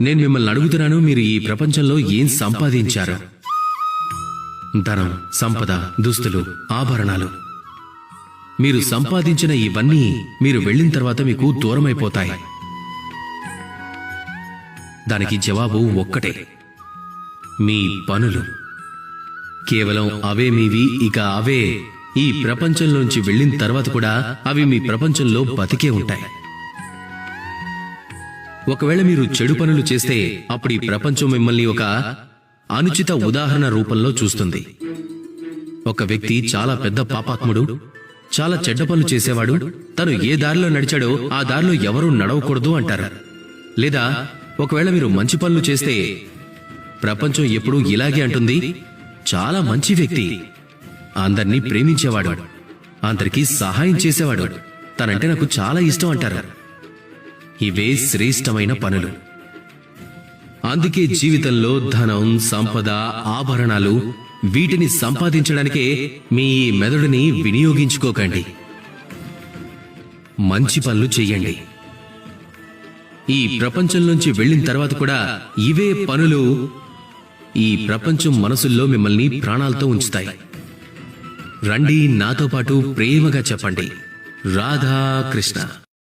నేను మిమ్మల్ని అడుగుతున్నాను మీరు ఈ ప్రపంచంలో ఏం సంపాదించారు? ధనం సంపద దుస్తులు ఆభరణాలు. మీరు సంపాదించిన ఇవన్నీ మీరు వెళ్ళిన తర్వాత మీకు దూరమైపోతాయి. దానికి జవాబు ఒక్కటే. మీ పనులు. కేవలం అవే మీవి ఇక అవే. ఈ ప్రపంచంలోంచి వెళ్ళిన తర్వాత కూడా అవి మీ ప్రపంచంలో బతికే ఉంటాయి. ఒకవేళ మీరు చెడు పనులు చేస్తే అప్పుడు ఈ ప్రపంచం మిమ్మల్ని ఒక అనుచిత ఉదాహరణ రూపంలో చూస్తుంది. ఒక వ్యక్తి చాలా పెద్ద పాపాత్ముడు చాలా చెడ్డ పనులు చేసేవాడు తను ఏ దారిలో నడిచాడో ఆ దారిలో ఎవరూ నడవకూడదు అంటారు. లేదా ఒకవేళ మీరు మంచి పనులు చేస్తే ప్రపంచం ఎప్పుడూ ఇలాగే అంటుంది చాలా మంచి వ్యక్తి అందర్నీ ప్రేమించేవాడు అందరికీ సహాయం చేసేవాడు తనంటే నాకు చాలా ఇష్టం అంటారు. ఇవే శ్రేష్టమైన పనులు. అందుకే జీవితంలో ధనం సంపద ఆభరణాలు వీటిని సంపాదించడానికే మీ ఈ మెదడుని వినియోగించుకోకండి. మంచి పనులు చేయండి ఈ ప్రపంచంలోంచి వెళ్ళిన తర్వాత కూడా ఇవే పనులు ఈ ప్రపంచం మనసుల్లో మిమ్మల్ని ప్రాణాలతో ఉంచుతాయి. రండి నాతో పాటు ప్రేమగా చెప్పండి. రాధా కృష్ణ